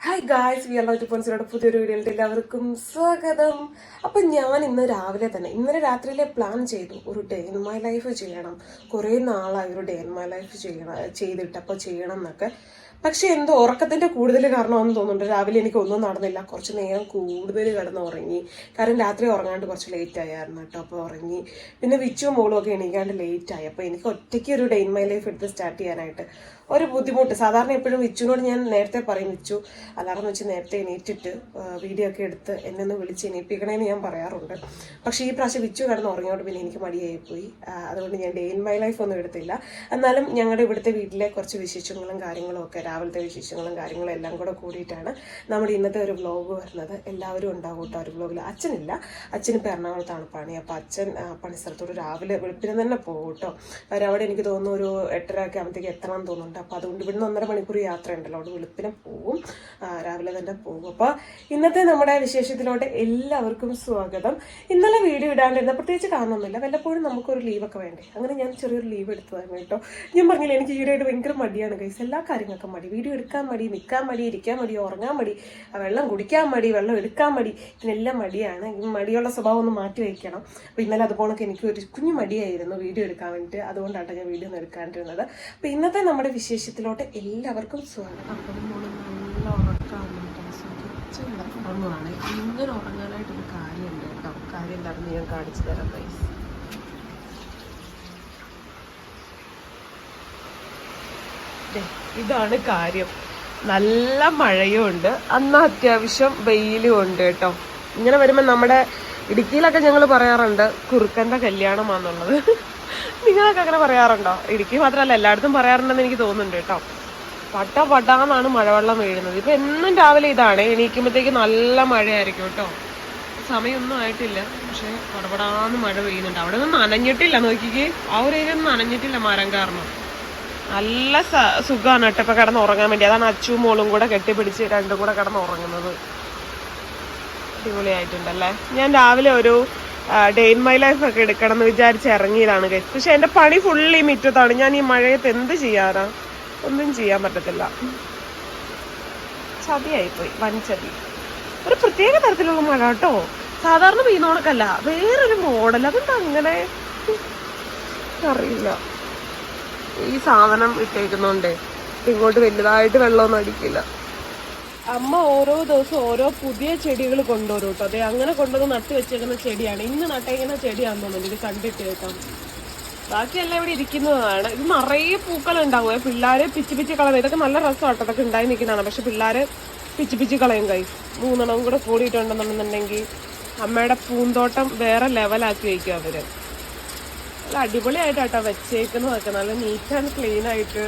Hi guys we are two പോയിന്റ്സിലൂടെ പുതിയൊരു വീഡിയോയിലേക്ക് എല്ലാവർക്കും സ്വാഗതം. അപ്പം ഞാൻ ഇന്ന് രാവിലെ തന്നെ ഇന്നലെ രാത്രിയിലെ പ്ലാൻ ചെയ്തു ഒരു ഡേ ഇൻ മൈ ലൈഫ് ചെയ്യണം. കുറേ നാളായി ഒരു ഡേ ഇൻ മൈ ലൈഫ് ചെയ്യണം ചെയ്തിട്ട് അപ്പോൾ ചെയ്യണം എന്നൊക്കെ. പക്ഷേ എന്തോ ഉറക്കത്തിന്റെ കൂടുതൽ കാരണമാണെന്ന് തോന്നുന്നുണ്ട്. രാവിലെ എനിക്ക് ഒന്നും നടന്നില്ല. കുറച്ച് നേരം കൂടുതൽ കിടന്ന് ഉറങ്ങി. കാരണം രാത്രി ഉറങ്ങാണ്ട് കുറച്ച് ലേറ്റ് ആയായിരുന്നു കേട്ടോ അപ്പോൾ ഉറങ്ങി. പിന്നെ വിച്ചും മോളും ഒക്കെ എണീക്കാണ്ട് ലേറ്റ് ആയി. അപ്പോൾ എനിക്ക് ഒറ്റയ്ക്ക് ഒരു ഡേ ഇൻ മൈ ലൈഫ് എടുത്ത് സ്റ്റാർട്ട് ചെയ്യാനായിട്ട് ഒരു ബുദ്ധിമുട്ട്. സാധാരണ എപ്പോഴും വിച്ചുവിനോട് ഞാൻ നേരത്തെ പറയും വിച്ചു അലാറം വെച്ച് നേരത്തെ എണീറ്റിട്ട് വീഡിയോ ഒക്കെ എടുത്ത് എന്നെ ഒന്ന് വിളിച്ച് എണീപ്പിക്കണേന്ന് ഞാൻ പറയാറുണ്ട്. പക്ഷേ ഈ പ്രാവശ്യം വിച്ചു കിടന്ന് ഉറങ്ങിയോട് പിന്നെ എനിക്ക് മടിയായി പോയി അതുകൊണ്ട് ഞാൻ ഡേ ഇൻ മൈ ലൈഫ് ഒന്നും എടുത്തില്ല. എന്നാലും ഞങ്ങളുടെ ഇവിടുത്തെ വീട്ടിലെ കുറച്ച് വിശേഷങ്ങളും കാര്യങ്ങളും ഒക്കെ രാവിലത്തെ വിശേഷങ്ങളും കാര്യങ്ങളും എല്ലാം കൂടെ കൂടിയിട്ടാണ് നമ്മുടെ ഇന്നത്തെ ഒരു വ്ലോഗ് വരുന്നത്. എല്ലാവരും ഉണ്ടാവും കേട്ടോ ഒരു വ്ലോഗിൽ അച്ഛനില്ല. അച്ഛനിപ്പോൾ എറണാകുളത്താണ് പണി. അപ്പോൾ അച്ഛൻ പണിസ്ഥലത്തോട് രാവിലെ വെളുപ്പിന് തന്നെ പോകും കേട്ടോ അവിടെ എനിക്ക് തോന്നുന്നു ഒരു എട്ടര ഒക്കെ ആകുമ്പോഴത്തേക്ക് എത്തണം എന്ന് തോന്നുന്നുണ്ട് അപ്പോൾ അതുകൊണ്ട് ഇവിടുന്ന് ഒന്നര മണിക്കൂർ യാത്ര ഉണ്ടല്ലോ. അവിടെ വെളുപ്പിനെ പോകും രാവിലെ തന്നെ പോകും. അപ്പോൾ ഇന്നത്തെ നമ്മുടെ വിശേഷത്തിലോട്ട് എല്ലാവർക്കും സ്വാഗതം. ഇന്നലെ വീഡിയോ ഇടാണ്ടിരുന്ന പ്രത്യേകിച്ച് കാരണമൊന്നുമില്ല വല്ലപ്പോഴും നമുക്കൊരു ലീവൊക്കെ വേണ്ടേ? അങ്ങനെ ഞാൻ ചെറിയൊരു ലീവ് എടുത്തതായിരുന്നു കേട്ടോ. ഞാൻ പറഞ്ഞില്ല എനിക്ക് ഈടായിട്ട് ഭയങ്കര മടിയാണ് കൈസ് എല്ലാ കാര്യങ്ങൾക്കും മടി. വീഡിയോ എടുക്കാൻ മടി നിൽക്കാൻ മടി ഇരിക്കാൻ മടി ഉറങ്ങാൻ മടി വെള്ളം കുടിക്കാൻ മടി വെള്ളം എടുക്കാൻ മടി ഇതിനെല്ലാം മടിയാണ്. മടിയുള്ള സ്വഭാവം ഒന്ന് മാറ്റി വയ്ക്കണം. അപ്പോൾ ഇന്നലെ അതുപോലൊക്കെ എനിക്ക് ഒരു കുഞ്ഞു മടിയായിരുന്നു വീഡിയോ എടുക്കാൻ വേണ്ടിയിട്ട്. അതുകൊണ്ടാണ് ഞാൻ വീഡിയോ ഒന്നും എടുക്കാണ്ടിരുന്നത്. അപ്പോൾ ഇന്നത്തെ നമ്മുടെ വിശേഷത്തിലോട്ട് എല്ലാവർക്കും സ്വാഗതം. അപ്പം മോൾ നല്ല ഉറക്കമാണ് ഉറങ്ങുവാണ് ഇങ്ങനെ ഉറങ്ങാനായിട്ടൊരു കാര്യമുണ്ട് കേട്ടോ. കാര്യം എന്താണെന്ന് ഞാൻ കാണിച്ചു തരാം പൈസ ഇതാണ് കാര്യം. നല്ല മഴയും ഉണ്ട്. അന്ന് അത്യാവശ്യം വെയിലും ഉണ്ട് കേട്ടോ. ഇങ്ങനെ വരുമ്പോൾ നമ്മുടെ ഇടുക്കിയിലൊക്കെ ഞങ്ങൾ പറയാറുണ്ട് കുറുക്കന്റെ കല്യാണമാന്നുള്ളത്. നിങ്ങളൊക്കെ അങ്ങനെ പറയാറുണ്ടോ? ഇടുക്കി മാത്രമല്ല എല്ലായിടത്തും പറയാറുണ്ടെന്ന് എനിക്ക് തോന്നുന്നുണ്ട് കേട്ടോ. പട്ട പട്ടാന്നാണ് മഴവെള്ളം വീഴുന്നത്. ഇപ്പൊ എന്നും രാവിലെ ഇതാണ്. എണീക്കുമ്പോഴത്തേക്ക് നല്ല മഴയായിരിക്കും കേട്ടോ. സമയമൊന്നും ആയിട്ടില്ല. പക്ഷെ പടപടാന്ന് മഴ പെയ്യുന്നുണ്ട്. അവിടെ ഒന്നും നനഞ്ഞിട്ടില്ല നോക്കിക്ക്. ആ ഒരു ഏരിയ ഒന്നും നനഞ്ഞിട്ടില്ല മരം കാരണം. നല്ല സുഖമാണ് കേട്ടോ. കിടന്ന് ഉറങ്ങാൻ വേണ്ടി. അതാണ് അച്ചും മോളും കൂടെ കെട്ടിപ്പിടിച്ച് രണ്ടും കൂടെ കിടന്ന് ഉറങ്ങുന്നത്. അടിപൊളിയായിട്ടുണ്ടല്ലേ? ഞാൻ രാവിലെ ഒരു ഡേ ഇൻ മൈ ലൈഫ് ഒക്കെ എടുക്കണം എന്ന് വിചാരിച്ച് ഇറങ്ങിയതാണ് guys. പക്ഷെ എന്റെ പണി ഫുള്ളി മിറ്റത്താണ് ഞാൻ ഈ മഴയത്ത് എന്ത് ചെയ്യാനാ? ഒന്നും ചെയ്യാൻ പറ്റത്തില്ല. ചതിയായിപ്പോയി. വൻ ചതി ഒരു പ്രത്യേക തരത്തിലുള്ള മഴ കേട്ടോ. സാധാരണ പെയ്യുന്നോണക്കല്ല. വേറൊരു മോഡൽ അതെന്താ അങ്ങനെ? അറിയില്ല. ഈ സാധനം ഇട്ടേക്കുന്നോണ്ടേ ഇങ്ങോട്ട് വലുതായിട്ട് വെള്ളമൊന്നും അടിക്കില്ല. അമ്മ ഓരോ ദിവസവും ഓരോ പുതിയ ചെടികൾ കൊണ്ടുവരും കേട്ടോ. അതെ അങ്ങനെ കൊണ്ടുവന്ന് നട്ട് വെച്ചേക്കുന്ന ചെടിയാണ്. ഇന്ന് നട്ടേക്കുന്ന ചെടിയാണെന്ന് തോന്നുന്നു. ഇത് കണ്ടിട്ട് കേട്ടോ. ബാക്കിയെല്ലാം ഇവിടെ ഇരിക്കുന്നതാണ്. ഇത് നിറയെ പൂക്കൾ ഉണ്ടാവും. പിള്ളേരെ പിച്ചു പിച്ച് കളയും. ഇതൊക്കെ നല്ല രസമാട്ടോ അതൊക്കെ ഉണ്ടായി നിൽക്കുന്നതാണ്. പക്ഷെ പിള്ളേരെ പിച്ചു പിച്ച് കളയും കൈ. മൂന്നെണ്ണവും കൂടെ കൂടിയിട്ടുണ്ടെന്നുണ്ടെന്നുണ്ടെങ്കിൽ അമ്മയുടെ പൂന്തോട്ടം വേറെ ലെവലാക്കി വയ്ക്കും അവർ. നല്ല അടിപൊളിയായിട്ടാട്ടോ വെച്ചേക്കുന്നതൊക്കെ. നല്ല നീറ്റ് ആൻഡ് ക്ലീൻ ആയിട്ട്.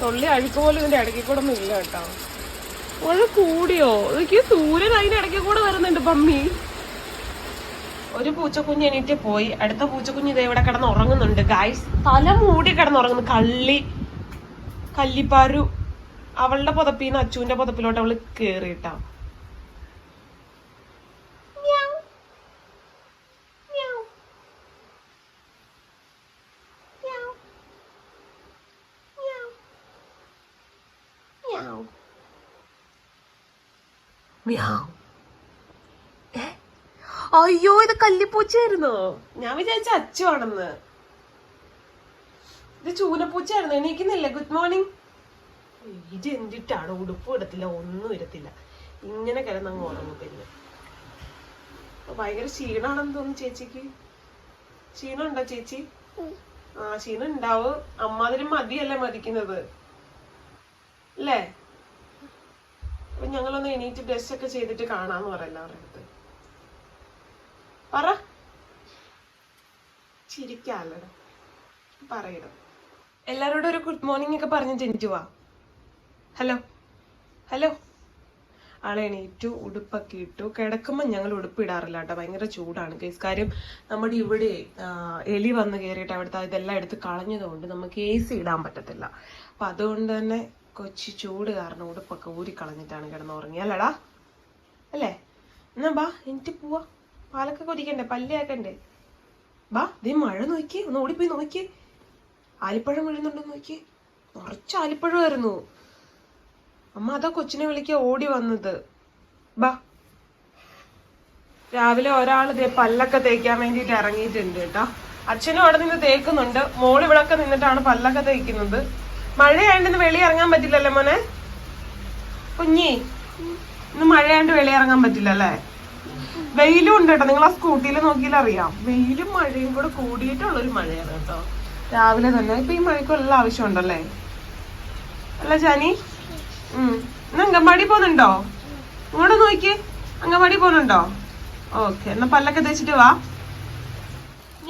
തൊള്ളി അഴുക്ക് പോലും ഇതിന്റെ ഇടയ്ക്ക് കൂടെ ഒന്നും ഇല്ല കേട്ടോ. മഴ കൂടിയോ? എനിക്ക് സൂര്യൻ അതിന്റെ ഇടയ്ക്ക് കൂടെ വരുന്നുണ്ട് പമ്മി. ഒരു പൂച്ചക്കുഞ്ഞ് എണീറ്റ് പോയി. അടുത്ത പൂച്ചക്കുഞ്ഞ് ഇതേ ഇവിടെ കിടന്ന് ഉറങ്ങുന്നുണ്ട് ഗായ്സ് തല മൂടി കിടന്ന് ഉറങ്ങുന്നു കള്ളി കല്ലിപ്പാരു അവളുടെ പുതപ്പിന്ന് അച്ചുവിന്റെ പുതപ്പിലോട്ട് അവൾ കേറിയിട്ടാ. അയ്യോ ഇത് കല്ലിപ്പൂച്ചയായിരുന്നോ? ഞാൻ വിചാരിച്ച അച്ചുവാണെന്ന്. ഇത് ചൂനപ്പൂച്ചയായിരുന്നു. എണീക്കുന്നില്ലേ? ഗുഡ് മോർണിംഗ് ഇത് എന്തിട്ടാണ്? ഉടുപ്പ് ഇടത്തില്ല ഒന്നും ഇടത്തില്ല ഇങ്ങനെ കിടന്നങ്ങ് ഉറങ്ങും പിന്നെ. ഭയങ്കര ക്ഷീണാണെന്ന് തോന്നുന്നു ചേച്ചിക്ക്. ക്ഷീണം ഉണ്ടോ ചേച്ചി? ആ ക്ഷീണം ഉണ്ടാവും അമ്മാതിരി മതിയല്ലേ മതിക്കുന്നത്. അല്ലേ? അപ്പൊ ഞങ്ങളൊന്ന് എണീറ്റ് ബ്രഷ് ഒക്കെ ചെയ്തിട്ട് കാണാന്ന് പറ എല്ലാവരുടെ പറ. ചിരിക്കാല്ലട പറയണം എല്ലാരോടും ഒരു ഗുഡ് മോർണിംഗ് ഒക്കെ പറഞ്ഞിട്ട് എനിക്ക് വാ. ഹലോ. ഹലോ. ആളെ എണീറ്റു ഉടുപ്പൊക്കെ ഇട്ടു. കിടക്കുമ്പോൾ ഞങ്ങൾ ഉടുപ്പ് ഇടാറില്ല കേട്ടോ. ഭയങ്കര ചൂടാണ് കേസ് കാര്യം നമ്മുടെ ഇവിടെ എലി വന്ന് കയറിയിട്ട് അവിടുത്തെ ഇതെല്ലാം എടുത്ത് കളഞ്ഞതുകൊണ്ട് നമുക്ക് എ സി ഇടാൻ പറ്റത്തില്ല. അപ്പൊ അതുകൊണ്ട് തന്നെ കൊച്ചി ചൂട് കാരണം ഉടുപ്പൊക്കെ ഊരിക്കളഞ്ഞിട്ടാണ് കിടന്നുറങ്ങി കിടന്ന് ഉറങ്ങിയല്ലടാ അല്ലേ? എന്നാ ബാ എനിക്ക് പോവാ. പാലൊക്കെ കൊതിക്കണ്ടേ? പല്ലിയാക്കണ്ടേ ബാ ദേ മഴ നോക്കി ഒന്ന് ഓടിപ്പോയി നോക്കി ആലിപ്പഴം വീഴുന്നുണ്ടോ നോക്കി നിറച്ച് ആലിപ്പഴമായിരുന്നു അമ്മ അതാ കൊച്ചിനെ വിളിക്ക ഓടി വന്നത്. ബാ. രാവിലെ ഒരാൾ ഇതേ പല്ലൊക്കെ തേക്കാൻ വേണ്ടിയിട്ട് ഇറങ്ങിയിട്ടുണ്ട് കേട്ടോ. അച്ഛനും അവിടെ നിന്ന് തേക്കുന്നുണ്ട്. മോളിവിടൊക്കെ നിന്നിട്ടാണ് പല്ലൊക്കെ തേക്കുന്നത്. മഴയായോണ്ട് വെളി ഇറങ്ങാൻ പറ്റില്ലല്ലേ മോനെ? കുഞ്ഞി ഇന്ന് മഴയായോണ്ട് വെളി ഇറങ്ങാൻ പറ്റില്ലല്ലേ? വെയിലും ഉണ്ട് കേട്ടോ. നിങ്ങൾ ആ സ്കൂട്ടിയിൽ നോക്കിയാൽ അറിയാം വെയിലും മഴയും കൂടെ കൂടിയിട്ടുള്ളൊരു മഴയാണ് കേട്ടോ. രാവിലെ തന്നെ. ഇപ്പൊ ഈ മഴയ്ക്ക് ആവശ്യം ആവശ്യമുണ്ടല്ലേ അല്ല ജാനി ഉം. അങ്കൻവാടി പോകുന്നുണ്ടോ? ഇങ്ങോട്ട് നോക്കിയേ. അങ്കൻവാടി പോകുന്നുണ്ടോ? ഓക്കെ എന്നാ പല്ലൊക്കെ തേച്ചിട്ട് വാ.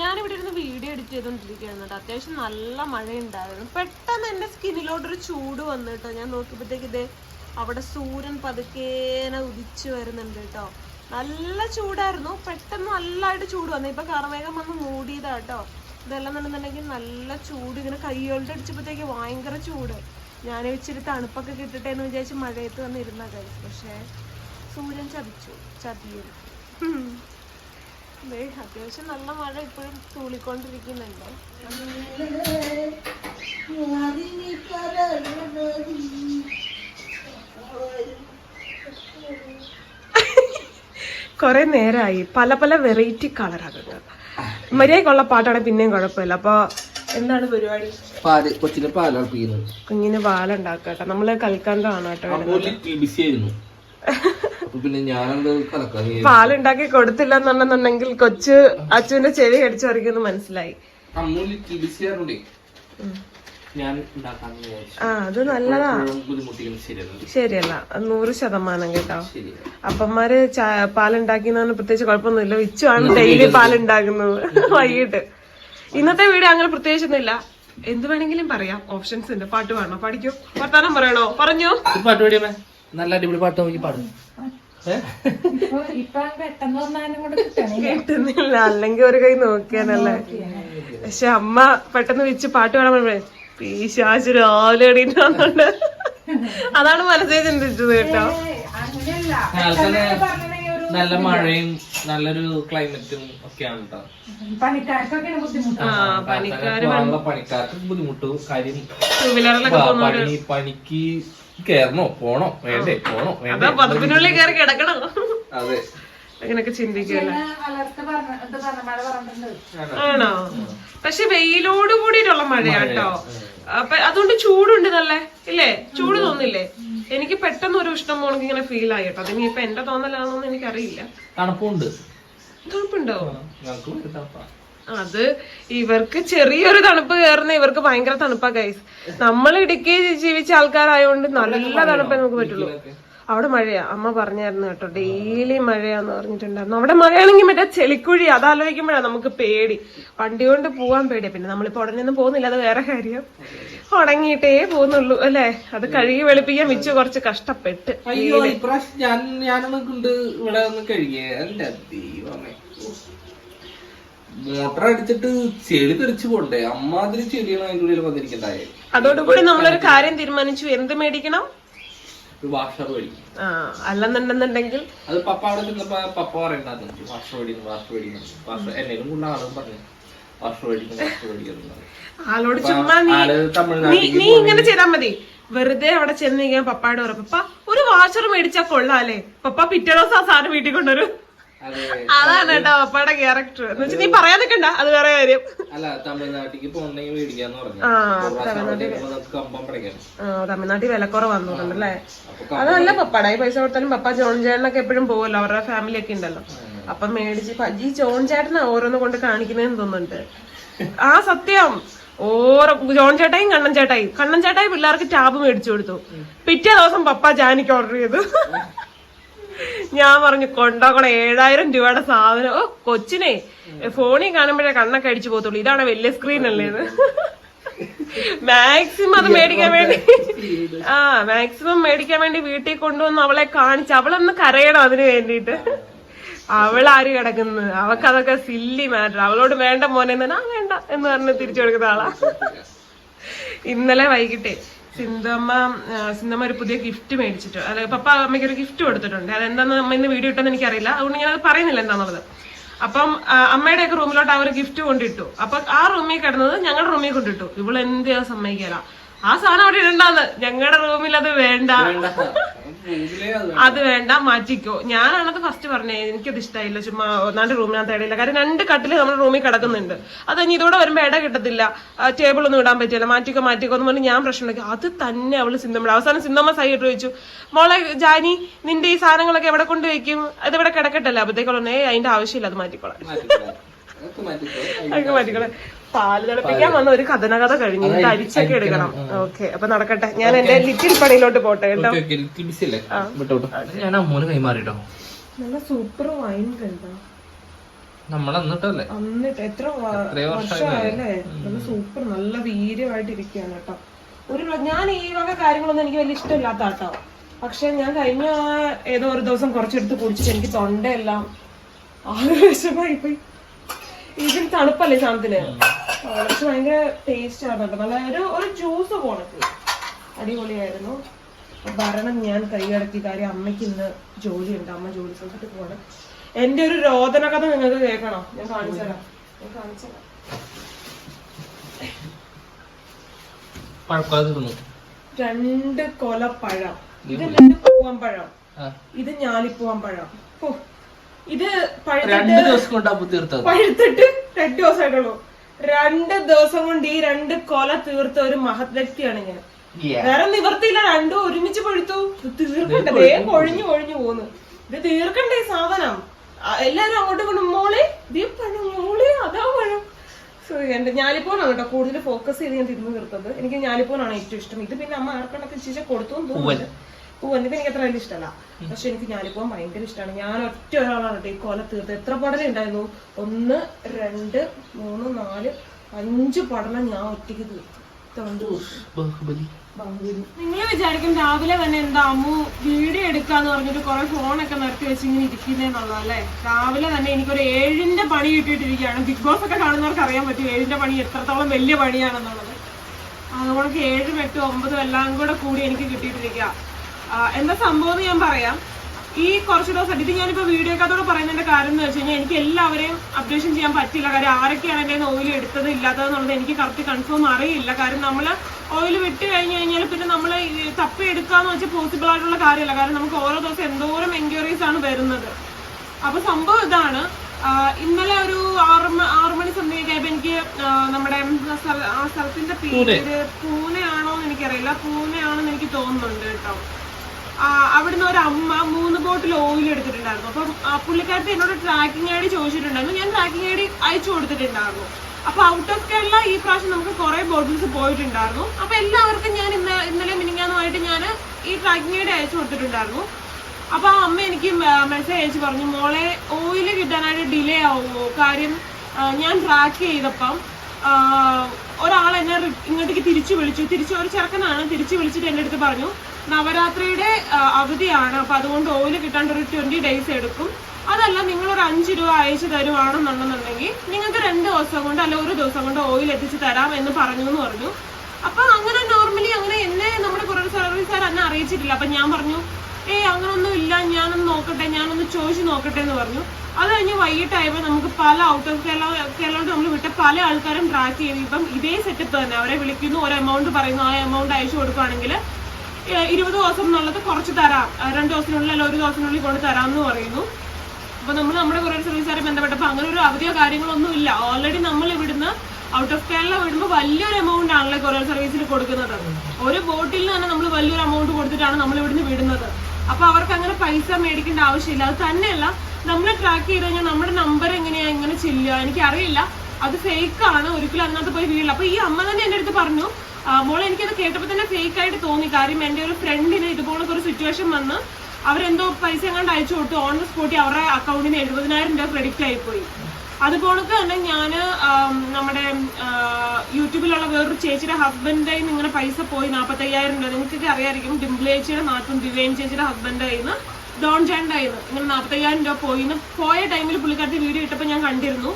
ഞാനിവിടെ ഇരുന്ന് വീഡിയോ എഡിറ്റ് ചെയ്തുകൊണ്ടിരിക്കുകയാണ് കേട്ടോ. അത്യാവശ്യം നല്ല മഴയുണ്ടായിരുന്നു. പെട്ടെന്ന് എന്റെ സ്കിന്നിലോട്ടൊരു ചൂട് വന്നു കേട്ടോ. ഞാൻ നോക്കിയപ്പോഴത്തേക്ക് ഇതേ അവിടെ സൂര്യൻ പതുക്കേനെ ഉദിച്ചു വരുന്നുണ്ട് കേട്ടോ. നല്ല ചൂടായിരുന്നു. പെട്ടെന്ന് നല്ലതായിട്ട് ചൂട് വന്നു. ഇപ്പൊ കറവേഗം വന്ന് മൂടിയതാ കേട്ടോ. ഇതെല്ലാം എന്നുണ്ടെന്നുണ്ടെങ്കിൽ നല്ല ചൂട്. ഇങ്ങനെ കൈകൊണ്ട് അടിച്ചപ്പോഴത്തേക്ക് ഭയങ്കര ചൂട്. ഞാൻ ഇച്ചിരി തണുപ്പൊക്കെ കിട്ടട്ടെ എന്ന് വിചാരിച്ച് മഴയത്ത് വന്നിരുന്ന കാര്യം പക്ഷേ സൂര്യൻ ചതിച്ചു. ചതിയും. അത്യാവശ്യം നല്ല മഴ ഇപ്പോഴും തൂളിക്കൊണ്ടിരിക്കുന്നുണ്ട്. കുറെ നേരമായി പല പല വെറൈറ്റി കളറാകുന്നത് മര്യാദക്കുള്ള പാട്ടാണ് പിന്നെയും കുഴപ്പമില്ല. അപ്പൊ എന്താണ് പരിപാടി? പാൽ കൊച്ചിന് പാലാണ് കുഞ്ഞിന് പാലുണ്ടാക്കട്ടെ. നമ്മൾ കൽക്കണ്ടാണ് കേട്ടോ ബിസി ആയിരുന്നു. പിന്നെ ഞാനത്. പാലുണ്ടാക്കി കൊടുത്തില്ല എന്നുണ്ടെന്നുണ്ടെങ്കിൽ കൊച്ച് അച്ഛന്റെ ചെവി കടിച്ചു പറിക്കുമെന്ന് മനസ്സിലായി. അമ്മൂലി ഞാൻ ആ അത് നല്ലതാ. ശരിയല്ല. നൂറ് ശതമാനം കേട്ടോ. അപ്പന്മാര് പാലുണ്ടാക്കിന്ന് പ്രത്യേകിച്ച് കുഴപ്പമൊന്നുമില്ല. വിച്ചുവാണ് ഡെയിലി പാലുണ്ടാക്കുന്നത്. വൈകിട്ട്. ഇന്നത്തെ വീഡിയോ അങ്ങനെ പ്രത്യേകിച്ചൊന്നുമില്ല. എന്ത് വേണമെങ്കിലും പറയാം. ഓപ്ഷൻസ് ഉണ്ട്. പാട്ട് പാടണോ. പഠിക്കോ. വർത്താനം പറയണോ? പറഞ്ഞോ. പാട്ട് പാടിയമ്മേ. നല്ല അടിപൊളി പാട്ട് നോക്കി പാടും. കേട്ടുന്നില്ല. അല്ലെങ്കിൽ ഒരു കൈ നോക്കിയാനല്ലേ പക്ഷെ അമ്മ പെട്ടെന്ന് വെച്ച് പാട്ട് പാടാൻ പീശാശു രാവിലെ എണീറ്റ് അതാണ് മനസ്സിൽ ചിന്തിച്ചത് കേട്ടോ. നല്ല മഴയും നല്ലൊരു ക്ലൈമറ്റും ഒക്കെയാണ് കേട്ടോ. പണിക്കാർക്ക് ബുദ്ധിമുട്ട് കാര്യം പണിക്ക് കേറണോ? പോണോ? വേണ്ടേ? പോണോ? അതാ പതുപ്പിനുള്ളിൽ കയറി കിടക്കണോ. അതെ. അങ്ങനൊക്കെ ചിന്തിക്കല്ലേ ആണോ? പക്ഷെ വെയിലോട് കൂടിയിട്ടുള്ള മഴയാട്ടോ. അപ്പൊ അതുകൊണ്ട് ചൂടുണ്ട് നല്ലേ ഇല്ലേ? ചൂട് തോന്നില്ലേ? എനിക്ക് പെട്ടെന്ന് ഒരു ഉഷ്ണം പോണെങ്കിൽ ഇങ്ങനെ ഫീൽ ആയി കേട്ടോ. അതിനി ഇപ്പൊ എന്റെ തോന്നലാണോന്ന് എനിക്കറിയില്ല. തണുപ്പുണ്ട്. തണുപ്പുണ്ടോ. അത് ഇവർക്ക് ചെറിയൊരു തണുപ്പ് കയറുന്ന ഇവർക്ക് ഭയങ്കര തണുപ്പാ ഗൈസ് നമ്മൾ ഇടുക്കി ജീവിച്ച ആൾക്കാരായോണ്ട് നല്ല തണുപ്പേ നമുക്ക് പറ്റുള്ളൂ. അവിടെ മഴയാ. അമ്മ പറഞ്ഞായിരുന്നു കേട്ടോ ഡെയിലി മഴയാന്ന് പറഞ്ഞിട്ടുണ്ടായിരുന്നു. അവിടെ മഴയാണെങ്കിൽ മറ്റേ ചെളിക്കുഴി അതാലോചിക്കുമ്പോഴാണ് നമുക്ക് പേടി. വണ്ടി കൊണ്ട് പോവാൻ പേടിയാ. പിന്നെ നമ്മളിപ്പോ ഉടനെ ഒന്നും പോകുന്നില്ല അത് വേറെ കാര്യം. ഉണങ്ങിയിട്ടേ പോകുന്നുള്ളൂ അല്ലെ? അത് കഴുകി വെളുപ്പിക്കാൻ വെച്ച് കുറച്ച് കഷ്ടപ്പെട്ട്. അയ്യോ ഇപ്രാവശ്യം ഞാൻ ഞാനൊന്നും കൊണ്ട് ഇവിടെ ഒന്ന് കഴുകിയേ. ദൈവമേ. മോട്ടർ അടിച്ചിട്ട് ചെളി തെറിച്ചു പോണ്ടേ? അമ്മാതിരി ചെളിയാണ് അതിന്റെ ഉള്ളിൽ വന്നിരിക്കണ്ടായേ അതോടുകൂടി നമ്മളൊരു കാര്യം തീരുമാനിച്ചു. എന്ത് മേടിക്കണം? ഒരു വാഷർ മേടിക്കും. ആ അല്ലെന്നുണ്ടെന്നുണ്ടെങ്കിൽ അത് പപ്പ അവിടെ ചെന്നപ്പോ പപ്പ പറയണ്ടായിരുന്നു വാഷർ മേടിക്കുന്നു വാഷർ മേടിക്കുന്നു വാഷർ എന്നേലും കൊണ്ട് ആളും പറഞ്ഞു വാഷർ മേടിക്കുന്നു വാഷർ മേടിക്കുന്നു ആളോട് ചുമ്മാ നീ ഇങ്ങനെ ചെയ്താൽ മതി. വെറുതെ അവിടെ ചെന്ന് കഴിഞ്ഞാൽ പപ്പായോട് പറ പപ്പ ഒരു വാഷർ മേടിച്ചാ കൊള്ളാല്ലേ പപ്പ പിറ്റേ ദിവസം ആ സാധനം വീട്ടിൽ കൊണ്ടുവരും. അതാണ് കേട്ടോ പപ്പയുടെ ക്യാരക്ടർ എന്ന് വെച്ചാൽ നീ പറയാൻ നിൽക്കണ്ട അത് വേറെ കാര്യം. അല്ല തമിഴ്നാട്ടിലേക്ക് പോകണമെങ്കിൽ മേടിക്കാന്ന് പറഞ്ഞു. തമിഴ്നാട്ടിൽ വിലക്കുറവ് വന്നിട്ടുണ്ടല്ലേ? അതല്ല പപ്പടായി ഈ പൈസ കൊടുത്താലും പപ്പ ജോൺ ചേട്ടനൊക്കെ എപ്പോഴും പോവല്ലോ അവരുടെ ഫാമിലി ഒക്കെ ഉണ്ടല്ലോ. അപ്പൊ മേടിച്ച് ഈ ജോൺ ചേട്ടനാ ഓരോന്ന് കൊണ്ട് കാണിക്കുന്നതെന്ന് തോന്നുന്നുണ്ട്. ആ സത്യം. ഓരോ ജോൺ ചേട്ടായും കണ്ണൻ ചേട്ടായും. കണ്ണൻ ചേട്ടായി പിള്ളേർക്ക് ടാബ് മേടിച്ചു കൊടുത്തു. പിറ്റേ ദിവസം പപ്പ ജാനിക്ക് ഓർഡർ ചെയ്തു. ഞാൻ പറഞ്ഞു കൊണ്ടോക്കണം ഏഴായിരം രൂപയുടെ സാധനം. ഓ കൊച്ചിനെ ഫോണിൽ കാണുമ്പോഴേ കണ്ണൊക്കെ അടിച്ചു പോകത്തുള്ളൂ. ഇതാണ് വലിയ സ്ക്രീൻ അല്ലേ ഇത്? മാക്സിമം അത് മേടിക്കാൻ വേണ്ടി ആ മാക്സിമം മേടിക്കാൻ വേണ്ടി വീട്ടിൽ കൊണ്ടുവന്ന് അവളെ കാണിച്ച് അവളൊന്ന് കരയണം അതിന് വേണ്ടിയിട്ട്. അവളാര് കിടക്കുന്നത് അവക്ക് അതൊക്കെ സില്ലി മാറ്റർ അവളോട് വേണ്ട മോനെ ആ വേണ്ട എന്ന് പറഞ്ഞ് തിരിച്ചു കൊടുക്കുന്ന ആളാ. ഇന്നലെ വൈകിട്ടേ സിന്ധമ്മ ആ, സിന്ധമ്മ ഒരു പുതിയ ഗിഫ്റ്റ് മേടിച്ചിട്ട് അല്ല പപ്പ അമ്മയ്ക്ക് ഒരു ഗിഫ്റ്റ് കൊടുത്തിട്ടുണ്ട്. അതെന്താന്ന് അമ്മ ഇന്ന് വീഡിയോ ഇട്ടെന്ന് എനിക്കറിയില്ല. അതുകൊണ്ട് ഞാൻ അത് പറയുന്നില്ല എന്താണെന്നുള്ളത് അപ്പം ആ, അമ്മയുടെ ഒക്കെ റൂമിലോട്ട് അവർ ഗിഫ്റ്റ് കൊണ്ടിട്ടു. അപ്പൊ ആ റൂമിൽ കിടന്നത് ഞങ്ങളുടെ റൂമിൽ കൊണ്ടിട്ടു. ഇവൾ എന്ത് സമ്മതിക്കല. ആ സാധനം അവിടെ ഇടണ്ടാന്ന്. ഞങ്ങളുടെ റൂമിൽ അത് വേണ്ട. അത് വേണ്ട. മാറ്റിക്കോ. ഞാനാണത് ഫസ്റ്റ് പറഞ്ഞേ എനിക്കത് ഇഷ്ടമായില്ല ചുമ്മാ ഒന്നാണ്ട് റൂമിനകത്ത് ഇടയില്ല. കാരണം രണ്ട് കട്ടിൽ നമ്മുടെ റൂമിൽ കിടക്കുന്നുണ്ട്. അത് ഇനി ഇതോടെ വരുമ്പോ ഇട കിട്ടത്തില്ല. ടേബിൾ ഒന്നും ഇടാൻ പറ്റില്ല. മാറ്റിക്കോ മാറ്റിക്കോ എന്ന് പറഞ്ഞ് ഞാൻ പ്രശ്നം അത് തന്നെ അവൾ സിന്തമ്മ അവസാനം സിന്തമ്മ സൈഡ് ചോദിച്ചു മോളെ ജാനി നിന്റെ ഈ സാധനങ്ങളൊക്കെ എവിടെ കൊണ്ട് വെക്കും? അത് ഇവിടെ കിടക്കട്ടല്ലേ അപ്പത്തേക്കുള്ള അതിന്റെ ആവശ്യമില്ല അത് മാറ്റിക്കോളാം. മാറ്റിക്കോളെ. പാൽ തിളപ്പിക്കാൻ വന്ന ഒരു കഥനകഥ കഴിഞ്ഞു. ഇത് അരിച്ചൊക്കെ എടുക്കണം. ഓക്കെ. അപ്പൊ നടക്കട്ടെ. ഞാൻ എന്റെ ലിറ്റിൽ പണിയിലോട്ട് പോട്ടെ കേട്ടോ. ഞാൻ അമ്മോന് കൈമാറിട്ടോ. നല്ല സൂപ്പർ വൈൻ കണ്ടോ? നമ്മൾ അന്നിട്ടല്ലേ എന്നിട്ട് എത്ര വർഷമായല്ലേ? നല്ല സൂപ്പർ നല്ല വീര്യമായിട്ട് ഇരിക്കുകയാണ് കേട്ടോ. ഒരു ഞാൻ ഈ വക കാര്യങ്ങളൊന്നും എനിക്ക് വലിയ ഇഷ്ടമില്ലാത്ത കേട്ടോ പക്ഷെ ഞാൻ കഴിഞ്ഞ ഏതോ ഒരു ദിവസം കുറച്ചെടുത്ത് കുടിച്ചിട്ട് എനിക്ക് തൊണ്ടയെല്ലാം ആവേശമായി പോയി ഇതിന് തണുപ്പല്ലേ സാധനത്തിന്? പക്ഷെ ഭയങ്കര ടേസ്റ്റ് ആണ് കേട്ടോ. നല്ല ഒരു ഒരു ജ്യൂസ് പോണക്ക് അടിപൊളിയായിരുന്നു. ഭരണം ഞാൻ കൈയടക്കി. കാര്യം അമ്മയ്ക്ക് ഇന്ന് ജോലിയുണ്ട്. അമ്മ ജോലി സ്ഥലത്തിട്ട് പോകണം. എന്റെ ഒരു രോദന കഥ നിങ്ങൾക്ക് കേൾക്കണോ? ഞാൻ കാണിച്ചു തരാം. ഞാൻ കാണിച്ചു തരാം. പഴക്കാതെ രണ്ട് കൊല പഴം. ഇത് പൂവാൻ പഴം. ഇത് ഞാലിപ്പൂവൻ പഴം. ഇത് രണ്ട് ദിവസം കൊണ്ട് അപ്പൊ തീർത്തത്. പഴുത്തിട്ട് രണ്ട് ദിവസമായിട്ടുള്ളൂ. രണ്ട് ദിവസം കൊണ്ട് ഈ രണ്ട് കൊല തീർത്ത ഒരു മഹത് വ്യക്തിയാണ് ഞാൻ വേറെ നിവർത്തിയില്ല രണ്ടും ഒരുമിച്ച് പഴുത്തു. തീർക്കണ്ട? തീർക്കണ്ടേ ഒഴിഞ്ഞു കൊഴിഞ്ഞു കൊഴിഞ്ഞു പോന്നു. ഇത് തീർക്കണ്ടേ സാധനം? എല്ലാരും അങ്ങോട്ടും ഇങ്ങോട്ടും മോളെ ഇതേ പഴം മോളെ അതാ പഴം. സോ എന്റെ ഞാലിപ്പോനാണ് കേട്ടോ കൂടുതൽ ഫോക്കസ് ചെയ്ത് ഞാൻ തിരിഞ്ഞു തീർത്തത്. എനിക്ക് ഞാലിപ്പോനാണ് ഏറ്റവും ഇഷ്ടം. ഇത് പിന്നെ അമ്മ ആർക്കണ്ടൊക്കെ ശേഷം കൊടുത്തു തോന്നുന്നു പൂവൻ ഇത് എനിക്ക് അത്ര വലിയ ഇഷ്ടമല്ല പക്ഷെ എനിക്ക് ഞാനിപ്പോ ഭയങ്കര ഇഷ്ടമാണ്. ഞാൻ ഒറ്റ ഒരാളാണ് കേട്ടോ ഈ കൊല തീർത്ത് എത്ര പഠനം ഉണ്ടായിരുന്നു? ഒന്ന് രണ്ട് മൂന്ന് നാല് അഞ്ച് പഠനം ഞാൻ ഒറ്റയ്ക്ക് തീർത്തു. നിങ്ങൾ വിചാരിക്കും രാവിലെ തന്നെ എന്താ അമ്മു വീഡിയോ എടുക്കാന്ന് പറഞ്ഞിട്ട് കുറെ ഫോണൊക്കെ നിർത്തി വെച്ച് ഇങ്ങനെ ഇരിക്കുന്നേന്നുള്ളതല്ലേ രാവിലെ തന്നെ എനിക്കൊരു ഏഴിന്റെ പണി കിട്ടിയിട്ടിരിക്കുകയാണ്. ബിഗ് ബോസ് ഒക്കെ കാണുന്നവർക്ക് അറിയാൻ പറ്റും ഏഴിന്റെ പണി എത്രത്തോളം വലിയ പണിയാണെന്നുള്ളത്. അതുകൊണ്ട് ഏഴും എട്ടും ഒമ്പതും എല്ലാം കൂടെ കൂടി എനിക്ക് കിട്ടിയിട്ടിരിക്കുക. എന്താ സംഭവം എന്ന് ഞാൻ പറയാം. ഈ കുറച്ച് ദിവസം ഇത് ഞാനിപ്പോ വീഡിയോക്കകത്തോടെ പറയുന്നതിന്റെ കാര്യം എന്ന് വെച്ച് കഴിഞ്ഞാൽ എനിക്ക് എല്ലാവരെയും അപ്ഡേഷൻ ചെയ്യാൻ പറ്റില്ല. കാര്യം ആരൊക്കെയാണ് എന്റെ ഓയിൽ എടുത്തത് ഇല്ലാത്തതെന്നുള്ളത് എനിക്ക് കറക്റ്റ് കൺഫേം അറിയില്ല. കാരണം നമ്മൾ ഓയിൽ വിട്ട് കഴിഞ്ഞ് കഴിഞ്ഞാൽ പിന്നെ നമ്മൾ തപ്പി എടുക്കാന്ന് വെച്ചാൽ പോസിബിൾ ആയിട്ടുള്ള കാര്യമല്ല. കാരണം നമുക്ക് ഓരോ ദിവസം എന്തോരം എൻക്വയറീസ് ആണ് വരുന്നത്. അപ്പോൾ സംഭവം ഇതാണ്. ഇന്നലെ ഒരു ആറ് ആറ് മണി ആയപ്പോ എനിക്ക് നമ്മുടെ ആ സ്ഥല- ആ സ്ഥലത്തിന്റെ പേര് പൂനെ. ആണോ എന്ന് എനിക്കറിയില്ല. പൂനെ ആണെന്ന് എനിക്ക് തോന്നുന്നുണ്ട് കേട്ടോ. അവിടുന്ന് ഒരു അമ്മ മൂന്ന് ബോട്ടിൽ ഓയിൽ എടുത്തിട്ടുണ്ടായിരുന്നു. അപ്പം പുള്ളിക്കാരത്തി എന്നോട് ട്രാക്കിംഗ് ഐ ഡി ചോദിച്ചിട്ടുണ്ടായിരുന്നു. ഞാൻ ട്രാക്കിംഗ് ഐ ഡി അയച്ചു കൊടുത്തിട്ടുണ്ടായിരുന്നു. അപ്പൊ ഔട്ട് ഓഫ് കേരള ഈ പ്രാവശ്യം നമുക്ക് കുറെ ബോട്ടിൽസ് പോയിട്ടുണ്ടായിരുന്നു. അപ്പൊ എല്ലാവർക്കും ഞാൻ ഇന്ന ഇന്നലെ മിനിങ്ങാന്നുമായിട്ട് ഞാൻ ഈ ട്രാക്കിംഗ് ഐ ഡി അയച്ചു കൊടുത്തിട്ടുണ്ടായിരുന്നു. അപ്പൊ ആ അമ്മ എനിക്ക് മെസ്സേജ് അയച്ചു പറഞ്ഞു മോളെ ഓയിൽ കിട്ടാനായിട്ട് ഡിലേ ആവുമോ? കാര്യം ഞാൻ ട്രാക്ക് ചെയ്തപ്പം ഒരാൾ എന്നെ ഇങ്ങോട്ടേക്ക് തിരിച്ചു വിളിച്ചു. തിരിച്ചു ഒരു ചെറുക്കനാണ് തിരിച്ചു വിളിച്ചിട്ട് എന്റെ അടുത്ത് പറഞ്ഞു നവരാത്രിയുടെ അവധിയാണ്. അപ്പൊ അതുകൊണ്ട് ഓയിൽ കിട്ടാണ്ട് ഒരു ട്വന്റി ഡേയ്സ് എടുക്കും. അതല്ല നിങ്ങൾ ഒരു അഞ്ച് രൂപ അയച്ചു തരുവാണെന്നുണ്ടെന്നുണ്ടെങ്കിൽ നിങ്ങൾക്ക് രണ്ട് ദിവസം കൊണ്ട് അല്ല ഒരു ദിവസം കൊണ്ട് ഓയിൽ എത്തിച്ചു തരാം എന്ന് പറഞ്ഞു എന്ന് പറഞ്ഞു. അപ്പൊ അങ്ങനെ നോർമലി അങ്ങനെ എന്നെ നമ്മുടെ കൊറിയർ സർവീസുകാർ എന്നെ അറിയിച്ചിട്ടില്ല. അപ്പൊ ഞാൻ പറഞ്ഞു ഏയ് അങ്ങനൊന്നും ഇല്ല. ഞാനൊന്ന് നോക്കട്ടെ. ഞാനൊന്ന് ചോദിച്ചു നോക്കട്ടെ എന്ന് പറഞ്ഞു. അത് കഴിഞ്ഞ് വൈകിട്ടായപ്പോൾ നമുക്ക് പല ഔട്ട് ഓഫ് കേരള കേരളത്തിൽ നമ്മൾ വിട്ട പല ആൾക്കാരും ട്രാക്ക് ചെയ്ത്. ഇപ്പം ഇതേ സെറ്റപ്പ് തന്നെ. അവരെ വിളിക്കുന്നു ഒരു എമൗണ്ട് പറയുന്നു. ആ എമൗണ്ട് അയച്ചു കൊടുക്കുകയാണെങ്കിൽ ഇരുപത് ദിവസം എന്നുള്ളത് കുറച്ച് തരാം. രണ്ട് ദിവസത്തിനുള്ളിൽ അല്ല ഒരു ദിവസത്തിനുള്ളിൽ കൊണ്ട് തരാം എന്ന് പറയുന്നു. അപ്പൊ നമ്മൾ നമ്മുടെ കുറേ സർവീസുകാരെ ബന്ധപ്പെട്ടപ്പോൾ അങ്ങനെ ഒരു അവധിയോ കാര്യങ്ങളൊന്നും ഇല്ല. ഓൾറെഡി നമ്മൾ ഇവിടുന്ന് ഔട്ട് ഓഫ് കേരള വിടുമ്പോൾ വലിയൊരു എമൗണ്ട് ആണല്ലോ കൊറിയർ സർവീസിൽ കൊടുക്കുന്നത്. ഒരു ബോട്ടിൽ തന്നെ നമ്മൾ വലിയൊരു എമൗണ്ട് കൊടുത്തിട്ടാണ് നമ്മൾ ഇവിടുന്ന് വിടുന്നത്. അപ്പൊ അവർക്ക് അങ്ങനെ പൈസ മേടിക്കേണ്ട ആവശ്യമില്ല. അത് തന്നെയല്ല നമ്മളെ ട്രാക്ക് ചെയ്ത് കഴിഞ്ഞാൽ നമ്മുടെ നമ്പർ എങ്ങനെയാ എങ്ങനെ ചെല്ലുക എനിക്കറിയില്ല. അത് ഫേക്ക് ആണ് ഒരിക്കലും അതിനകത്ത് പോയി വീഴില്ല. അപ്പൊ ഈ അമ്മ തന്നെ എന്റെ അടുത്ത് പറഞ്ഞു മോളെ എനിക്കത് കേട്ടപ്പോൾ തന്നെ ഫേക്ക് ആയിട്ട് തോന്നി. കാര്യം എന്റെ ഒരു ഫ്രണ്ടിന് ഇതുപോലത്തെ ഒരു സിറ്റുവേഷൻ വന്ന് അവരെന്തോ പൈസ എങ്ങാണ്ട് അയച്ചു കൊടുത്തു. ഓൺ ദ സ്പോട്ടിൽ അവരുടെ അക്കൗണ്ടിന് എഴുപതിനായിരം രൂപ ക്രെഡിറ്റ് ആയിപ്പോയി അതുപോലൊക്കെ തന്നെ ഞാൻ നമ്മുടെ യൂട്യൂബിലുള്ള വേറൊരു ചേച്ചിയുടെ ഹസ്ബൻഡ് ഇങ്ങനെ പൈസ പോയി. നാൽപ്പത്തയ്യായിരം രൂപ. നിങ്ങൾക്കൊക്കെ അറിയായിരിക്കും ഡിംബ്ലി ചേച്ചിയുടെ നാട്ടും ദിവ്യൻ ചേച്ചിയുടെ ഹസ്ബൻഡ് കയ്യിൽ നിന്ന് ഡോൺ നിന്ന് ഇങ്ങനെ നാൽപ്പത്തയ്യായിരം രൂപ പോയിന്ന്. പോയ ടൈമിൽ പുള്ളിക്കാരത്തി വീഡിയോ ഇട്ടപ്പോൾ ഞാൻ കണ്ടിരുന്നു.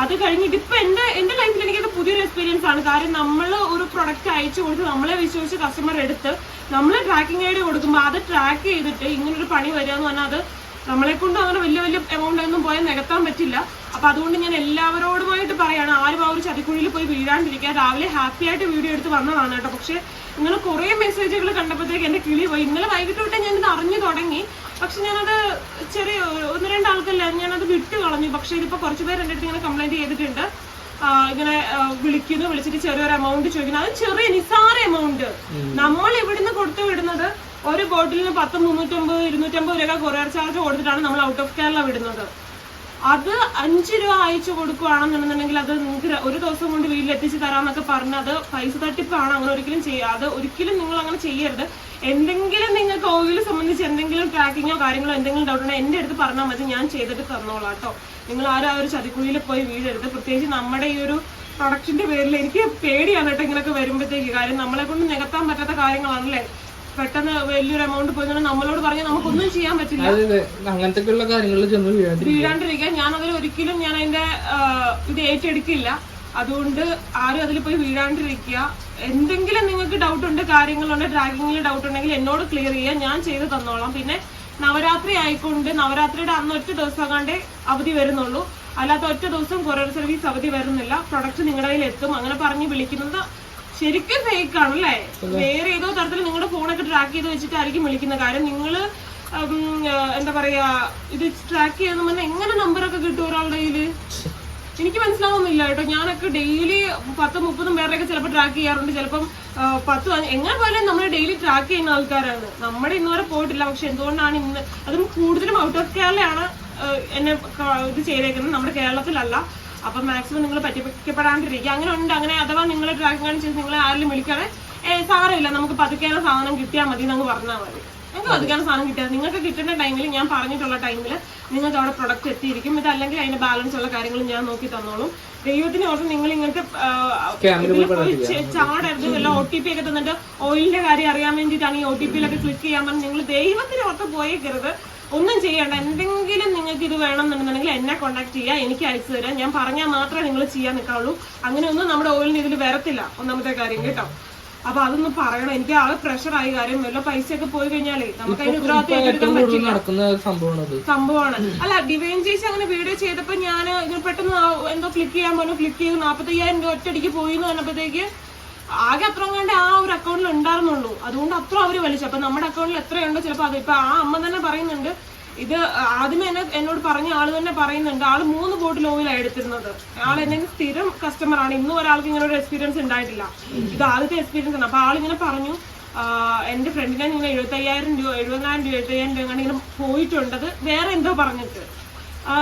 അത് കഴിഞ്ഞിട്ട് ഇപ്പൊ എന്റെ എന്റെ ലൈഫിൽ എനിക്കത് പുതിയൊരു എക്സ്പീരിയൻസ് ആണ്. കാരണം നമ്മൾ ഒരു പ്രൊഡക്റ്റ് അയച്ചു കൊടുത്ത് നമ്മളെ വിശ്വസിച്ച് കസ്റ്റമർ എടുത്ത് നമ്മൾ ട്രാക്കിംഗ് ഐഡി കൊടുക്കുമ്പോൾ അത് ട്രാക്ക് ചെയ്തിട്ട് ഇങ്ങനൊരു പണി വരിക എന്ന് പറഞ്ഞാൽ അത് നമ്മളെ കൊണ്ട് അങ്ങനെ വലിയ വലിയ എമൗണ്ട് ഒന്നും പോയാൽ നികത്താൻ പറ്റില്ല. അപ്പൊ അതുകൊണ്ട് ഞാൻ എല്ലാവരോടുമായിട്ട് പറയാണ് ആരും ആ ഒരു ചതിക്കുഴിയിൽ പോയി വീഴാണ്ടിരിക്കുക. രാവിലെ ഹാപ്പി ആയിട്ട് വീഡിയോ എടുത്ത് വന്നതാണ് കേട്ടോ. പക്ഷെ ഇങ്ങനെ കുറേ മെസ്സേജുകൾ കണ്ടപ്പോഴത്തേക്ക് എന്റെ കിളി പോയി. ഇന്നലെ വൈകിട്ട് തൊട്ടേ ഞാനിത് അറിഞ്ഞു തുടങ്ങി. പക്ഷെ ഞാനത് ചെറിയ ഒന്ന് രണ്ട് ആൾക്കല്ല ഞാനത് വിട്ടു കളഞ്ഞു. പക്ഷെ ഇതിപ്പോ കുറച്ച് പേര് എന്റെ അടുത്ത് ഇങ്ങനെ കംപ്ലൈന്റ് ചെയ്തിട്ടുണ്ട്. ഇങ്ങനെ വിളിക്കുന്നു വിളിച്ചിട്ട് ചെറിയൊരു എമൗണ്ട് ചോദിക്കുന്നു. അത് ചെറിയ നിസാര എമൗണ്ട് നമ്മൾ ഇവിടുന്ന് കൊടുത്തു വിടുന്നത് ഒരു ബോട്ടിലിന് പത്ത് മുന്നൂറ്റമ്പത് ഇരുന്നൂറ്റമ്പത് രൂപ കൊറിയർ ചാർജ് കൊടുത്തിട്ടാണ് നമ്മൾ ഔട്ട് ഓഫ് കേരള വിടുന്നത്. അത് അഞ്ച് രൂപ അയച്ചു കൊടുക്കുകയാണെന്നുണ്ടെന്നുണ്ടെങ്കിൽ അത് നിങ്ങൾക്ക് ഒരു ദിവസം കൊണ്ട് വീട്ടിൽ എത്തിച്ച് തരാന്നൊക്കെ പറഞ്ഞ് അത് പൈസ തട്ടിപ്പാണ്. അങ്ങനെ ഒരിക്കലും ചെയ്യുക അത് ഒരിക്കലും നിങ്ങൾ അങ്ങനെ ചെയ്യരുത്. എന്തെങ്കിലും നിങ്ങൾക്ക് ഓയിൽ സംബന്ധിച്ച് എന്തെങ്കിലും ട്രാക്കിങ്ങോ കാര്യങ്ങളോ എന്തെങ്കിലും ഡൗട്ട് ഉണ്ടെങ്കിൽ എന്റെ അടുത്ത് പറഞ്ഞാൽ മതി. ഞാൻ ചെയ്തിട്ട് തന്നോളാം കേട്ടോ നിങ്ങൾ ആരും ആ ഒരു ചതിക്കുഴിയിൽ പോയി വീഴരുത്. പ്രത്യേകിച്ച് നമ്മുടെ ഈ ഒരു പ്രൊഡക്റ്റിന്റെ പേരിൽ എനിക്ക് പേടിയാണ് കേട്ടോ ഇങ്ങനെയൊക്കെ വരുമ്പോഴത്തേക്ക് കാര്യം നമ്മളെ കൊണ്ട് നികത്താൻ പറ്റാത്ത കാര്യങ്ങളാണല്ലേ? പെട്ടെന്ന് വലിയൊരു എമൗണ്ട് പോയി നമ്മളോട് പറഞ്ഞാൽ നമുക്കൊന്നും ചെയ്യാൻ പറ്റില്ല. അതെ അതെ. അങ്ങനത്തെ ഉള്ള കാര്യങ്ങളിൽ ചെന്ന് വീഴാണ്ടിരിക്കാൻ ഞാൻ അതിൽ ഒരിക്കലും ഞാൻ അതിന്റെ ഇത് ഏറ്റെടുക്കില്ല. അതുകൊണ്ട് ആരും അതിൽ പോയി വീഴാണ്ടിരിക്കുക. എന്തെങ്കിലും നിങ്ങൾക്ക് ഡൗട്ട് ഉണ്ട് കാര്യങ്ങളുണ്ട് ട്രാക്കിങ്ങിൽ ഡൗട്ട് ഉണ്ടെങ്കിൽ എന്നോട് ക്ലിയർ ചെയ്യുക. ഞാൻ ചെയ്ത് തന്നോളാം. പിന്നെ നവരാത്രി ആയിക്കൊണ്ട് നവരാത്രിയുടെ അന്ന് ഒറ്റ ദിവസം കണ്ടേ അവധി വരുന്നുള്ളൂ. അല്ലാത്ത ഒറ്റ ദിവസം കൊറിയർ സർവീസ് അവധി വരുന്നില്ല. പ്രൊഡക്റ്റ് നിങ്ങളുടെ കയ്യിൽ എത്തും അങ്ങനെ പറഞ്ഞ് വിളിക്കുന്നത് ശരിക്കും ഫേക്ക് ആണല്ലേ? വേറെ ഏതോ തരത്തിൽ നിങ്ങളുടെ ഫോണൊക്കെ ട്രാക്ക് ചെയ്ത് വെച്ചിട്ടായിരിക്കും വിളിക്കുന്ന കാര്യം. നിങ്ങൾ എന്താ പറയാ ഇത് ട്രാക്ക് ചെയ്യാന്ന് പറഞ്ഞാൽ എങ്ങനെ നമ്പറൊക്കെ കിട്ടും ഒരാളുടെ കയ്യിൽ? എനിക്ക് മനസ്സിലാവുന്നില്ല കേട്ടോ. ഞാനൊക്കെ ഡെയിലി പത്തും മുപ്പതും പേരുടെയൊക്കെ ചിലപ്പോൾ ട്രാക്ക് ചെയ്യാറുണ്ട്. ചിലപ്പം പത്ത് എങ്ങനെ പോയാലും നമ്മൾ ഡെയിലി ട്രാക്ക് ചെയ്യുന്ന ആൾക്കാരാണ്. നമ്മുടെ ഇന്ന് വരെ പോയിട്ടില്ല. പക്ഷെ എന്തുകൊണ്ടാണ് ഇന്ന്? അതും കൂടുതലും ഔട്ട് ഓഫ് കേരളയാണ് എന്നെ ഇത് ചെയ്തേക്കുന്നത്. നമ്മുടെ കേരളത്തിലല്ല. അപ്പൊ മാക്സിമം നിങ്ങൾ പറ്റിപ്പിക്കപ്പെടാണ്ടിരിക്കുക. അങ്ങനെ ഉണ്ട് അങ്ങനെ അഥവാ നിങ്ങൾ ട്രാക്കിംഗ് ചെയ്ത് നിങ്ങൾ ആരെങ്കിലും വിളിക്കാതെ ഏ സാരമില്ല നമുക്ക് പതുക്കേന സാധനം കിട്ടിയാൽ മതി എന്നങ്ങ് പറഞ്ഞാൽ മതി. നിങ്ങൾക്ക് പതുക്കേന സാധനം കിട്ടിയാൽ നിങ്ങൾക്ക് കിട്ടുന്ന ടൈമിൽ ഞാൻ പറഞ്ഞിട്ടുള്ള ടൈമിൽ നിങ്ങൾക്ക് അവിടെ പ്രൊഡക്റ്റ് എത്തിയിരിക്കും. ഇതല്ലെങ്കിൽ അതിന്റെ ബാലൻസ് ഉള്ള കാര്യങ്ങളും ഞാൻ നോക്കി തന്നോളും. ദൈവത്തിന് ഓർത്ത് നിങ്ങൾ ഇങ്ങനത്തെ ചാടരുത് വല്ല ഒ ടി പി ഒക്കെ തന്നിട്ട് ഓയിലിന്റെ കാര്യം അറിയാൻ വേണ്ടിയിട്ടാണ് ഈ ഒ ടി പിയിലൊക്കെ ക്ലിക്ക് ചെയ്യാൻ പറഞ്ഞ് നിങ്ങൾ ദൈവത്തിന് ഓർത്ത് പോയേക്കരുത്. ഒന്നും ചെയ്യണ്ട. എന്തെങ്കിലും നിങ്ങൾക്ക് ഇത് വേണമെന്നുണ്ടെന്നുണ്ടെങ്കിൽ എന്നെ കോൺടാക്ട് ചെയ്യുക എനിക്ക് അയച്ചു തരാം. ഞാൻ പറഞ്ഞാൽ മാത്രമേ നിങ്ങൾ ചെയ്യാൻ നിൽക്കാവുള്ളൂ. അങ്ങനെയൊന്നും നമ്മുടെ ഓയിലിന് ഇതിൽ വരത്തില്ല ഒന്നാമത്തെ കാര്യം കേട്ടോ. അപ്പൊ അതൊന്ന് പറയണം. എനിക്ക് ആകെ ആയി കാര്യം വല്ല പൈസയൊക്കെ പോയി കഴിഞ്ഞാലേ നമുക്ക് അതിന് നടക്കുന്ന സംഭവമാണ്. അല്ല ഡിവൈൻ ചേച്ചി അങ്ങനെ വീഡിയോ ചെയ്തപ്പോ ഞാൻ പെട്ടെന്ന് എന്തോ ക്ലിക്ക് ചെയ്യാൻ പോലും ക്ലിക്ക് ചെയ്ത് നാപ്പത്തയ്യായിരം രൂപ ഒറ്റയടിക്ക് പോയി എന്ന് പറഞ്ഞപ്പോഴത്തേക്ക് ആകെ അത്ര കണ്ട് ആ ഒരു അക്കൗണ്ടിൽ ഉണ്ടായിരുന്നുള്ളൂ. അതുകൊണ്ട് അത്ര അവർ വലിച്ചു. അപ്പൊ നമ്മുടെ അക്കൗണ്ടിൽ എത്രയുണ്ടോ ചിലപ്പോ അത് ഇപ്പൊ ആ അമ്മ തന്നെ പറയുന്നുണ്ട്. ഇത് ആദ്യമേ എന്നെ എന്നോട് പറഞ്ഞ ആൾ തന്നെ പറയുന്നുണ്ട്. ആൾ മൂന്ന് ബോട്ടിൽ ഓയിലാണ് എടുത്തിരുന്നത്. ആൾ എന്നെ സ്ഥിരം കസ്റ്റമർ ആണ്. ഇന്നും ഒരാൾക്ക് ഇങ്ങനെ ഒരു എക്സ്പീരിയൻസ് ഉണ്ടായിട്ടില്ല. ഇത് ആദ്യത്തെ എക്സ്പീരിയൻസ് ആണ്. അപ്പൊ ആളിങ്ങനെ പറഞ്ഞു എന്റെ ഫ്രണ്ടിനെ നിങ്ങൾ എഴുപത്തയ്യായിരം രൂപ എഴുപതിനായിരം രൂപ എഴുപത്തയ്യായിരം രൂപ ഇങ്ങനെ പോയിട്ടുണ്ടത് വേറെ എന്തോ പറഞ്ഞിട്ട്.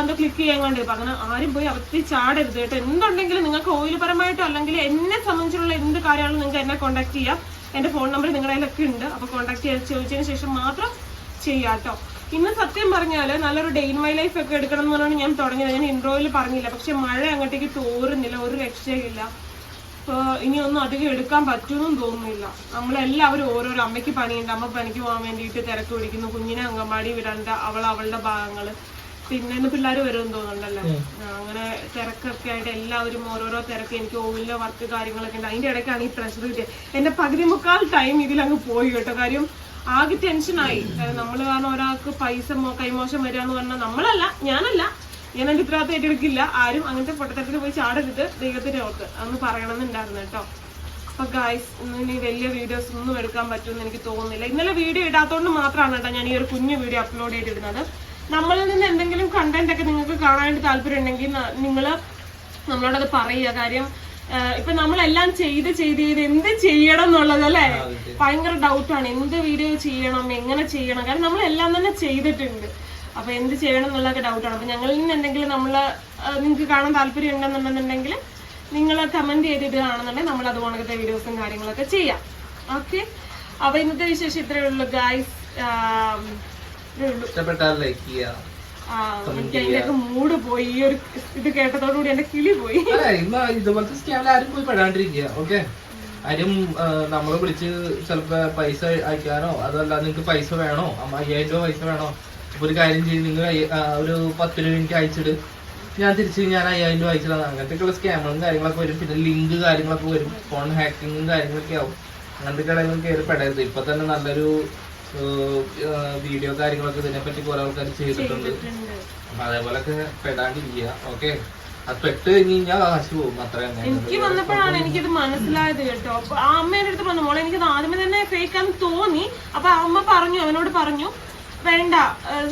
എന്തോ ക്ലിക്ക് ചെയ്യാൻ കണ്ടേ അപ്പൊ അങ്ങനെ ആരും പോയി അവത്തി ചാടരുത് കേട്ടോ. എന്തുണ്ടെങ്കിലും നിങ്ങൾക്ക് ഓയിൽ പരമായിട്ടോ അല്ലെങ്കിൽ എന്നെ സംബന്ധിച്ചുള്ള എന്ത് കാര്യമാണെങ്കിലും നിങ്ങൾക്ക് എന്നെ കോൺടാക്ട് ചെയ്യാം. എന്റെ ഫോൺ നമ്പർ നിങ്ങളുടെ കയ്യിലൊക്കെ ഉണ്ട്. അപ്പൊ കോൺടാക്ട് ചെയ്ത് ചോദിച്ചതിന് ശേഷം മാത്രം ചെയ്യാട്ടോ ഇന്ന് സത്യം പറഞ്ഞാൽ നല്ലൊരു ഡെയിൻ മൈ ലൈഫ് ഒക്കെ എടുക്കണം എന്ന് പറഞ്ഞാണ് ഞാൻ തുടങ്ങിയത്. ഞാൻ ഇൻട്രോയിൽ പറഞ്ഞില്ല. പക്ഷെ മഴ അങ്ങോട്ടേക്ക് തോരുന്നില്ല. ഒരു രക്ഷയില്ല ഇനി ഒന്നും അധികം എടുക്കാൻ പറ്റുമെന്നും തോന്നുന്നില്ല. നമ്മളെല്ലാവരും ഓരോരോ അമ്മയ്ക്ക് പണിയുണ്ട്. അമ്മ പണിക്ക് പോകാൻ വേണ്ടിയിട്ട് തിരക്ക് പിടിക്കുന്നു. കുഞ്ഞിനെ അങ്കമാടി വിടണ്ട. അവൾ അവളുടെ ഭാഗങ്ങൾ. പിന്നെ പിള്ളേര് വരും വരുമെന്ന് തോന്നുന്നുണ്ടല്ലോ. അങ്ങനെ തിരക്കൊക്കെ ആയിട്ട് എല്ലാവരും ഓരോരോ തിരക്ക്. എനിക്ക് ഓവിലെ വർക്ക് കാര്യങ്ങളൊക്കെ ഉണ്ട്. അതിന്റെ ഇടയ്ക്കാണ് ഈ പ്രഷർ കിട്ടിയത് എന്റെ പകുതി മുക്കാൽ ടൈം ഇതിലങ്ങ് പോയി കേട്ടോ. കാര്യം ആകെ ടെൻഷനായി നമ്മൾ കാരണം ഒരാൾക്ക് പൈസ കൈമോശം വരിക എന്ന് പറഞ്ഞാൽ നമ്മളല്ല ഞാനല്ല. ഞാൻ എന്റെ ഉത്തരവാദിത്തം ഏറ്റെടുക്കില്ല. ആരും അങ്ങനത്തെ പൊട്ടത്തരത്തിൽ പോയി ചാടരുത്. ദൈവത്തിന്റെ ഓർത്ത് അന്ന് പറയണമെന്നുണ്ടായിരുന്നു കേട്ടോ. അപ്പൊ ഗായ്സ് ഇനി വലിയ വീഡിയോസ് ഒന്നും എടുക്കാൻ പറ്റുമെന്ന് എനിക്ക് തോന്നുന്നില്ല. ഇന്നലെ വീഡിയോ ഇടാത്തോണ്ട് മാത്രമാണ് കേട്ടോ ഞാൻ ഈ ഒരു കുഞ്ഞു വീഡിയോ അപ്ലോഡ് ചെയ്തിടുന്നത് നമ്മളിൽ നിന്ന് എന്തെങ്കിലും കണ്ടന്റ് ഒക്കെ നിങ്ങൾക്ക് കാണാനായിട്ട് താല്പര്യം ഉണ്ടെങ്കിൽ നിങ്ങൾ നമ്മളോടത് പറയുക. കാര്യം ഇപ്പൊ നമ്മളെല്ലാം ചെയ്ത് ചെയ്ത് ചെയ്ത് എന്ത് ചെയ്യണം എന്നുള്ളത് അല്ലേ? ഭയങ്കര ഡൗട്ടാണ് എന്ത് വീഡിയോ ചെയ്യണം? എങ്ങനെ ചെയ്യണം? കാരണം നമ്മളെല്ലാം തന്നെ ചെയ്തിട്ടുണ്ട്. അപ്പൊ എന്ത് ചെയ്യണം എന്നുള്ളതൊക്കെ ഡൗട്ടാണ് അപ്പൊ ഞങ്ങളിൽ നിന്ന് എന്തെങ്കിലും നമ്മൾ നിങ്ങൾക്ക് കാണാൻ താല്പര്യം ഉണ്ടെന്നുണ്ടെന്നുണ്ടെങ്കിൽ നിങ്ങൾ കമന്റ് ചെയ്തിടുകയാണെന്നുണ്ടെങ്കിൽ നമ്മൾ അതുപോലത്തെ വീഡിയോസും കാര്യങ്ങളൊക്കെ ചെയ്യാം. ഓക്കെ അപ്പൊ ഇന്നത്തെ വിശേഷം ഇത്രയേ ഉള്ളൂ ഗായ്സ് ഇഷ്ടപ്പെട്ടാൽ ലൈക്ക് മൂഡ് പോയി ഈ ഒരു ഇത് കേട്ടതോടുകൂടി എന്റെ കിളി പോയി. അല്ല ഇന്ന് ഇതുപോലത്തെ സ്കാമിൽ ആരും പോയി പെടാണ്ടിരിക്കുക ഓക്കെ ആരും നമ്മളെ വിളിച്ച് ചിലപ്പോ പൈസ അയക്കാനോ അതല്ല നിങ്ങൾക്ക് പൈസ വേണോ? അയ്യായിരം രൂപ പൈസ വേണോ? ഒരു കാര്യം ചെയ്ത് നിങ്ങൾ ഒരു പത്ത് രൂപ എനിക്ക് അയച്ചിട്ട് ഞാൻ തിരിച്ച് ഞാൻ അയ്യായിരം രൂപ അയച്ചിടാം അങ്ങനത്തെ സ്കാമുകളും കാര്യങ്ങളൊക്കെ വരും. പിന്നെ ലിങ്ക് കാര്യങ്ങളൊക്കെ വരും. ഫോൺ ഹാക്കിങ്ങും കാര്യങ്ങളൊക്കെ ആവും. അങ്ങനത്തെ കാര്യങ്ങൾ കയറി പെടരുത്. ഇപ്പൊ തന്നെ നല്ലൊരു വീഡിയോ കാര്യങ്ങളൊക്കെ ഇതിനെപ്പറ്റി കുറെ ആൾക്കാർ ചെയ്തിട്ടുണ്ട്. അതേപോലൊക്കെ പെടാണ്ടിരിക്കുക. ഓക്കെ. അത് പെട്ട് കഴിഞ്ഞ് കഴിഞ്ഞാൽ കാശ് പോകും. അത്ര തന്നെ എനിക്ക് വന്നപ്പോഴാണ് എനിക്കിത് മനസ്സിലായത് കേട്ടോ. അമ്മേന്റെ അടുത്ത് പറഞ്ഞു മോളെ എനിക്കത് ആദ്യമേ തന്നെ ഫേക്കാന്ന് തോന്നി. അപ്പൊ ആ അമ്മ പറഞ്ഞു അവനോട് പറഞ്ഞു വേണ്ട.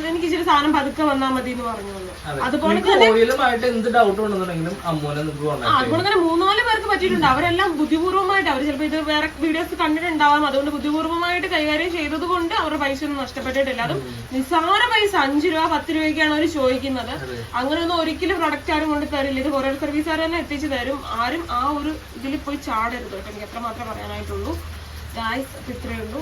എനിക്ക് ഇച്ചിരി സാധനം പതുക്കെ വന്നാൽ മതി എന്ന് പറഞ്ഞു. അതുപോലെ തന്നെ മൂന്നാൽ പേർക്ക് പറ്റിയിട്ടുണ്ട്. അവരെല്ലാം ബുദ്ധിപൂർവമായിട്ട് അവർ ചിലപ്പോൾ ഇത് വേറെ വീഡിയോസ് കണ്ടിട്ടുണ്ടാവാം. അതുകൊണ്ട് ബുദ്ധിപൂർവമായിട്ട് കൈകാര്യം ചെയ്തത് കൊണ്ട് അവരുടെ പൈസ ഒന്നും നഷ്ടപ്പെട്ടിട്ടില്ല. അതും നിസ്സാര പൈസ. അഞ്ച് രൂപ പത്ത് രൂപയ്ക്കാണ് അവർ ചോദിക്കുന്നത്. അങ്ങനെയൊന്നും ഒരിക്കലും പ്രൊഡക്റ്റ് ആരും കൊണ്ട് തരില്ല. ഇത് കൊറിയർ സർവീസുകാർ തന്നെ എത്തിച്ചു തരും. ആരും ആ ഒരു ഇതിൽ പോയി ചാടരുത് കേട്ടോ. എനിക്ക് എത്ര മാത്രമേ പറയാനായിട്ടുള്ളൂ ഗായ്സ് ഇത്രയേ ഉള്ളൂ.